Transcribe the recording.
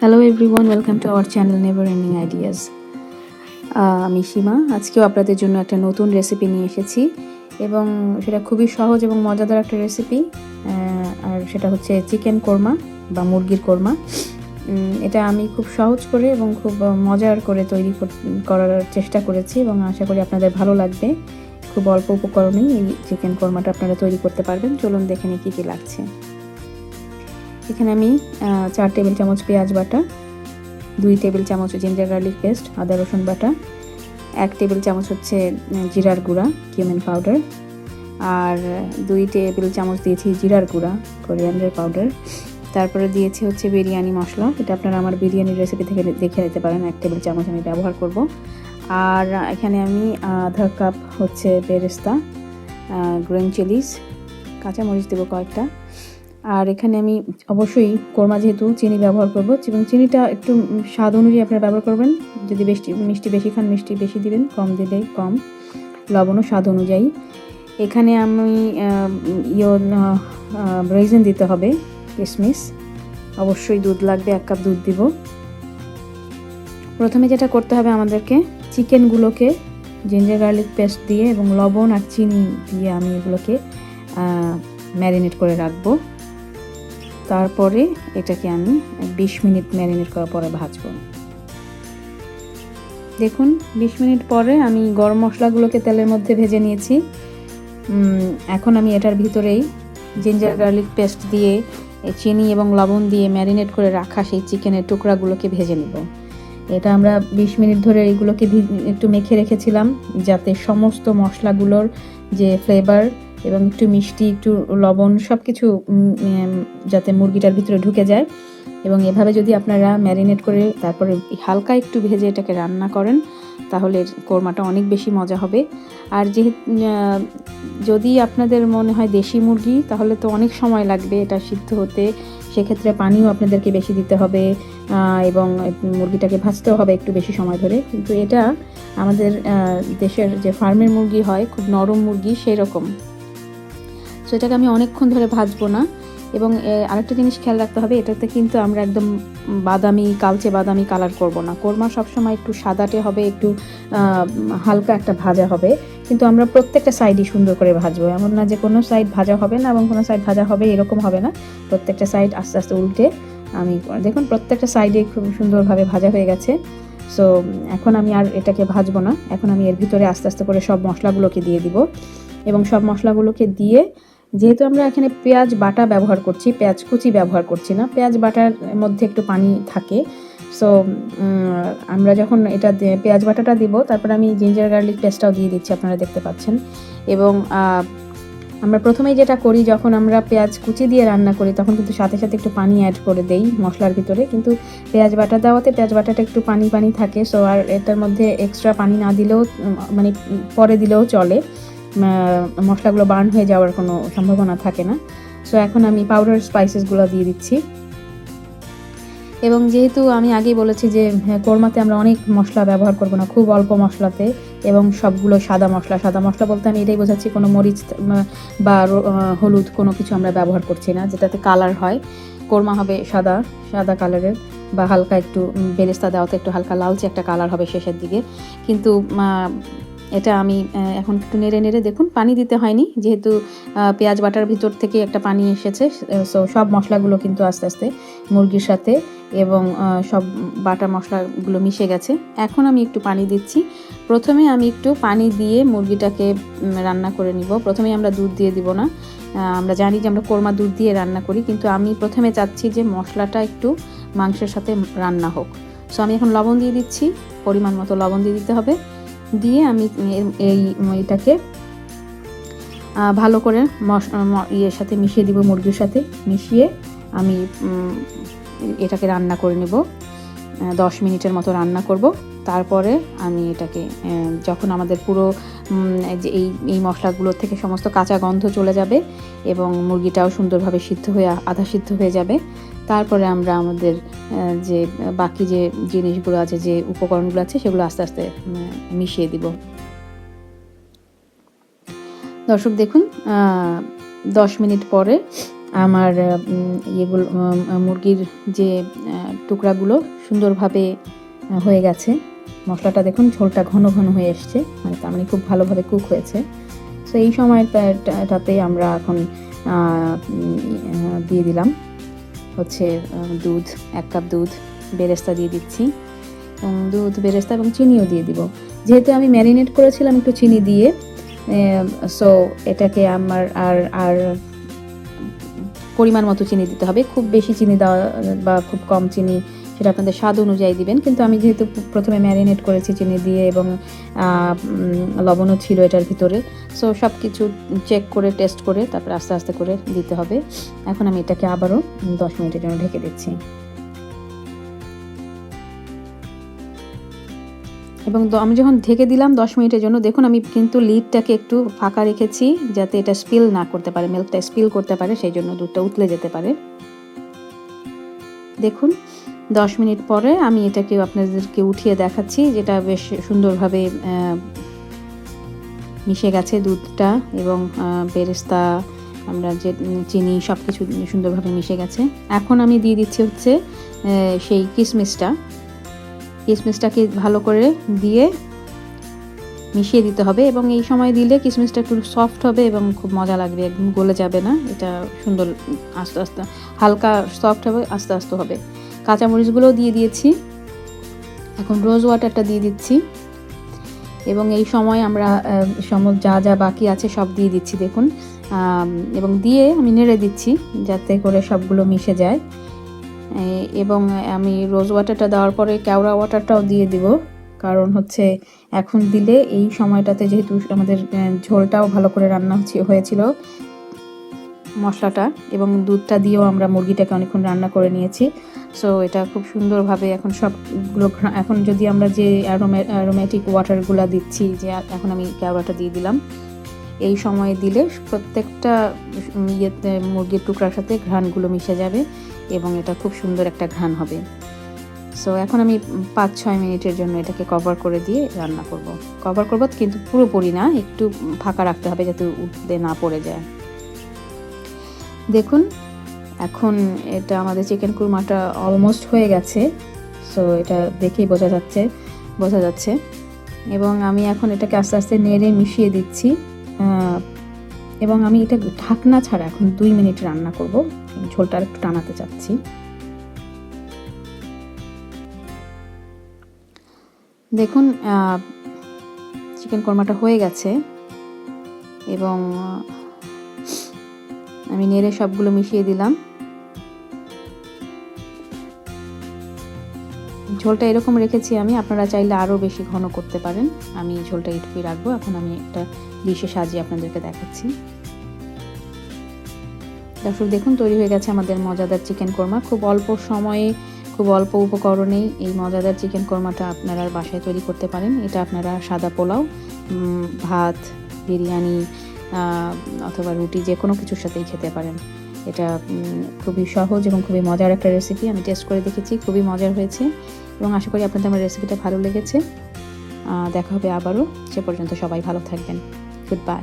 Hello everyone welcome to our channel never ending ideas আমি সীমা, আজকেও আপনাদের জন্য একটা নতুন রেসিপি নিয়ে এসেছি এবং সেটা খুবই সহজ এবং মজাদার একটা রেসিপি আর সেটা হচ্ছে চিকেন কোরমা বা মুরগির কোরমা এটা আমি খুব সহজ করে এবং খুব মজার করে তৈরি কর- করার চেষ্টা করেছি এবং আশা করি আপনাদের ভালো লাগবে। খুব অল্প উপকরণেই এই চিকেন কোরমাটা আপনারা তৈরি করতে পারবেন। চলুন দেখে নিই কী কী লাগছে। এখানে আমি চার টেবিল চামচ পেঁয়াজ বাটা, দুই টেবিল চামচ জিঞ্জার গার্লিক পেস্ট, আদা, রসুন বাটা, এক টেবিল চামচ হচ্ছে জিরার গুঁড়া, কিউমেন পাউডার, আর দুই টেবিল চামচ দিয়েছি জিরার গুঁড়া, কোরিয়ান্ডার পাউডার। তারপরে দিয়েছি হচ্ছে বিরিয়ানি মশলা, এটা আপনারা আমার বিরিয়ানির রেসিপি থেকে দেখে নিতে পারেন, এক টেবিল চামচ আমি ব্যবহার করব। আর এখানে আমি আধা কাপ হচ্ছে বেরেস্তা গ্রিন চিলিস, কাঁচামরিচ দেবো কয়েকটা। আর এখানে আমি অবশ্যই কোরমা যেহেতু চিনি ব্যবহার করব, এবং চিনিটা একটু স্বাদ অনুযায়ী আপনারা ব্যবহার করবেন। যদি বেশি, মিষ্টি বেশি খান, মিষ্টি বেশি দিবেন, কম দিলে কম। লবণও স্বাদ অনুযায়ী। এখানে আমি ইয়ে রেজিন দিতে হবে কিশমিশ অবশ্যই দুধ লাগবে, এক কাপ দুধ দিব। প্রথমে যেটা করতে হবে আমাদেরকে, চিকেনগুলোকে জিঞ্জার গার্লিক পেস্ট দিয়ে এবং লবণ আর চিনি দিয়ে আমি এগুলোকে ম্যারিনেট করে রাখব। তারপরে এটাকে আমি বিশ মিনিট ম্যারিনেট করার পরে ভাজবো। দেখুন, বিশ মিনিট পরে আমি গরম মশলাগুলোকে তেলের মধ্যে ভেজে নিয়েছি। এখন আমি এটার ভিতরেই জিঞ্জার গার্লিক পেস্ট দিয়ে চিনি এবং লবণ দিয়ে ম্যারিনেট করে রাখা সেই চিকেনের টুকরাগুলোকে ভেজে নিব। এটা আমরা বিশ মিনিট ধরে এইগুলোকে ভি- একটু মেখে রেখেছিলাম যাতে সমস্ত মশলাগুলোর যে ফ্লেভার এবং একটু মিষ্টি, একটু লবণ সব কিছু যাতে মুরগিটার ভিতরে ঢুকে যায়। এবং এভাবে যদি আপনারা ম্যারিনেট করে তারপরে হালকা একটু ভেজে এটাকে রান্না করেন তাহলে কোরমাটা অনেক বেশি মজা হবে। আর যেহেতু যদি আপনাদের মনে হয় দেশি মুরগি, তাহলে তো অনেক সময় লাগবে এটা সিদ্ধ হতে। সেক্ষেত্রে পানিও আপনাদেরকে বেশি দিতে হবে এবং মুরগিটাকে ভাজতেও হবে একটু বেশি সময় ধরে। কিন্তু এটা আমাদের দেশের যে ফার্মের মুরগি হয়, খুব নরম মুরগি সেই রকম সো এটাকে আমি অনেকক্ষণ ধরে ভাজবো না। এবং আরেকটা জিনিস খেয়াল রাখতে হবে, এটাতে কিন্তু আমরা একদম বাদামি, কালচে বাদামি কালার করব না। কোরমা সবসময় একটু সাদাটে হবে, একটু হালকা একটা ভাজা হবে। কিন্তু আমরা প্রত্যেকটা সাইডই সুন্দর করে ভাজবো। এমন না যে কোনো সাইড ভাজা হবে না এবং কোনো সাইড ভাজা হবে, এরকম হবে না। প্রত্যেকটা সাইড আস্তে আস্তে উল্টে আমি দেখুন, প্রত্যেকটা সাইডে খুব সুন্দরভাবে ভাজা হয়ে গেছে। সো এখন আমি আর এটাকে ভাজবো না। এখন আমি এর ভিতরে আস্তে আস্তে করে সব মশলাগুলোকে দিয়ে দিব। এবং সব মশলাগুলোকে দিয়ে যেহেতু আমরা এখানে পেঁয়াজ বাটা ব্যবহার করছি, পেঁয়াজ কুচি ব্যবহার করছি না, পেঁয়াজ বাটার মধ্যে একটু পানি থাকে। সো আমরা যখন এটা পেঁয়াজ বাটাটা দিব, তারপর আমি জিঞ্জার গার্লিক পেস্টটাও দিয়ে দিচ্ছি, আপনারা দেখতে পাচ্ছেন। এবং আমরা প্রথমেই যেটা করি, যখন আমরা পেঁয়াজ কুচি দিয়ে রান্না করি, তখন কিন্তু সাথে সাথে একটু পানি অ্যাড করে দেই মশলার ভিতরে। কিন্তু পেঁয়াজ বাটা দেওয়াতে পেঁয়াজ বাটাটা একটু পানি পানি থাকে। সো আর এটার মধ্যে এক্সট্রা পানি না দিলেও মানে পরে দিলেও চলে। মশলাগুলো বার্ন হয়ে যাওয়ার কোনো সম্ভাবনা থাকে না। সো এখন আমি পাউডার স্পাইসেসগুলো দিয়ে দিচ্ছি। এবং যেহেতু আমি আগেই বলেছি যে হ্যাঁ, কোরমাতে আমরা অনেক মশলা ব্যবহার করব না খুব অল্প মশলাতে এবং সবগুলো সাদা মশলা। সাদা মশলা বলতে আমি এটাই বোঝাচ্ছি কোনো মরিচ বা হলুদ কোনো কিছু আমরা ব্যবহার করছি না যেটাতে কালার হয়। কোরমা হবে সাদা সাদা কালারের বা হালকা একটু বেরেস্তা দেওয়াতে একটু হালকা লালচে একটা কালার হবে শেষের দিকে। কিন্তু এটা আমি এখন একটু নেড়ে নেড়ে দেখুন। পানি দিতে হয়নি, যেহেতু পেঁয়াজ বাটার ভিতর থেকে একটা পানি এসেছে সো সব মশলাগুলো কিন্তু আস্তে আস্তে মুরগির সাথে এবং সব বাটা মশলাগুলো মিশে গেছে। এখন আমি একটু পানি দিচ্ছি। প্রথমে আমি একটু পানি দিয়ে মুরগিটাকে রান্না করে নিব। প্রথমে আমরা দুধ দিয়ে দিব না। আমরা জানি যে আমরা কোরমা দুধ দিয়ে রান্না করি, কিন্তু আমি প্রথমে চাচ্ছি যে মশলাটা একটু মাংসের সাথে রান্না হোক। সো আমি এখন লবণ দিয়ে দিচ্ছি, পরিমাণ মতো লবণ দিয়ে দিতে হবে। দিয়ে আমি এই এটাকে ভালো করে ইয়ের সাথে মিশিয়ে দিব, মুরগির সাথে মিশিয়ে আমি এটাকে রান্না করে নেব। দশ মিনিটের মতো রান্না করব। তারপরে আমি এটাকে যখন আমাদের পুরো যে এই এই মশলাগুলোর থেকে সমস্ত কাঁচা গন্ধ চলে যাবে এবং মুরগিটাও সুন্দরভাবে সিদ্ধ হয়ে, আধা সিদ্ধ হয়ে যাবে, তারপরে আমরা আমাদের যে বাকি যে জিনিসগুলো আছে, যে উপকরণগুলো আছে, সেগুলো আস্তে আস্তে মিশিয়ে দিব। দর্শক দেখুন দশ মিনিট পরে আমার ইয়েগুলো মুরগির যে টুকরাগুলো সুন্দরভাবে হয়ে গেছে। মশলাটা দেখুন, ঝোলটা ঘন ঘন হয়ে এসছে। মানে তার মানে খুব ভালোভাবে কুক হয়েছে। সো এই সময়টাতে আমরা এখন দিয়ে দিলাম হচ্ছে দুধ, এক কাপ দুধ, বেরেস্তা দিয়ে দিচ্ছি। এবং দুধ, বেরেস্তা এবং চিনিও দিয়ে দিব। যেহেতু আমি ম্যারিনেট করেছিলাম একটু চিনি দিয়ে সো এটাকে আমার আর আর পরিমাণ মতো চিনি দিতে হবে। খুব বেশি চিনি দেওয়া বা খুব কম চিনি সেটা আপনাদের স্বাদ অনুযায়ী দিবেন। কিন্তু আমি যেহেতু প্রথমে ম্যারিনেট করেছি চিনি দিয়ে এবং লবণও ছিল এটার ভিতরে। সো সব কিছু চেক করে টেস্ট করে, তারপরে আস্তে আস্তে করে দিতে হবে। এখন আমি এটাকে আবারও দশ মিনিটের জন্য ঢেকে দিচ্ছি। এবং আমি যখন ঢেকে দিলাম দশ মিনিটের জন্য, দেখুন আমি কিন্তু লিডটাকে একটু ফাঁকা রেখেছি যাতে এটা স্পিল না করতে পারে মিল্কটা স্পিল করতে পারে, সেই জন্য দুধটা উতলে যেতে পারে। দেখুন দশ মিনিট পরে আমি এটাকে আপনাদেরকে উঠিয়ে দেখাচ্ছি, যেটা বেশ সুন্দরভাবে মিশে গেছে দুধটা এবং বেরেস্তা, আমরা যে চিনি সব কিছু সুন্দরভাবে মিশে গেছে। এখন আমি দিয়ে দিচ্ছি হচ্ছে সেই কিশমিশটা কিশমিশটাকে ভালো করে দিয়ে মিশিয়ে দিতে হবে এবং এই সময় দিলে কিশমিশটা একটু সফট হবে এবং খুব মজা লাগবে, একদম গলে যাবে না। এটা সুন্দর আস্তে আস্তে, হালকা সফট হবে, আস্তে আস্তে হবে। কাঁচামরিচগুলোও দিয়ে দিয়েছি। এখন রোজ ওয়াটারটা দিয়ে দিচ্ছি। এবং এই সময় আমরা সম যা যা বাকি আছে সব দিয়ে দিচ্ছি, দেখুন। এবং দিয়ে আমি নেড়ে দিচ্ছি যাতে করে সবগুলো মিশে যায়। এবং আমি রোজ ওয়াটারটা দেওয়ার পরে কেওড়া ওয়াটারটাও দিয়ে দিব। কারণ হচ্ছে এখন দিলে এই সময়টাতে যেহেতু আমাদের ঝোলটাও ভালো করে রান্না হয়েছিল। মশলাটা এবং দুধটা দিয়েও আমরা মুরগিটাকে অনেকক্ষণ রান্না করে নিয়েছি। সো এটা খুব সুন্দরভাবে এখন সবগুলো এখন যদি আমরা যে অ্যারোমেটিক ওয়াটারগুলো দিচ্ছি, যে এখন আমি কেওড়াটা দিয়ে দিলাম, এই সময়ে দিলে প্রত্যেকটা ইয়েতে, মুরগির টুকরার সাথে ঘ্রাণগুলো মিশে যাবে এবং এটা খুব সুন্দর একটা ঘ্রাণ হবে। সো এখন আমি পাঁচ ছয় মিনিটের জন্য এটাকে কভার করে দিয়ে রান্না করব। কভার করব কিন্তু পুরোপুরি না, একটু ফাঁকা রাখতে হবে যাতে উঠতে না পড়ে যায়। দেখুন, এখন এটা আমাদের চিকেন কুরমাটা অলমোস্ট হয়ে গেছে সো এটা দেখেই বোঝা যাচ্ছে বোঝা যাচ্ছে। এবং আমি এখন এটাকে আস্তে আস্তে নেড়ে মিশিয়ে দিচ্ছি এবং আমি এটা ঢাকনা ছাড়া এখন দুই মিনিট রান্না করব। ঝোলটা একটু টানাতে চাচ্ছি। দেখুন চিকেন কোরমাটা হয়ে গেছে, এবং আমি নেড়ে সবগুলো মিশিয়ে দিলাম। ঝোলটা এরকম রেখেছি আমি, আপনারা চাইলে আরও বেশি ঘন করতে পারেন। আমি ঝোলটা এটুকুই রাখব, এখন আমি একটা ডিশে সাজিয়ে আপনাদেরকে দেখাচ্ছি। দর্শক, দেখুন, তৈরি হয়ে গেছে আমাদের মজাদার চিকেন কোরমা। খুব অল্প সময়ে, খুব অল্প উপকরণেই এই মজাদার চিকেন কোরমাটা আপনারা বাসায় তৈরি করতে পারেন। এটা আপনারা সাদা পোলাও ভাত, বিরিয়ানি অথবা রুটি যে কোনো কিছুর সাথেই খেতে পারেন। এটা খুবই সহজ এবং খুবই মজার একটা রেসিপি আমি টেস্ট করে দেখেছি, খুবই মজার হয়েছে এবং আশা করি আপনাদের আমার রেসিপিটা ভালো লেগেছে। দেখা হবে আবারও। সে পর্যন্ত সবাই ভালো থাকবেন। Good bye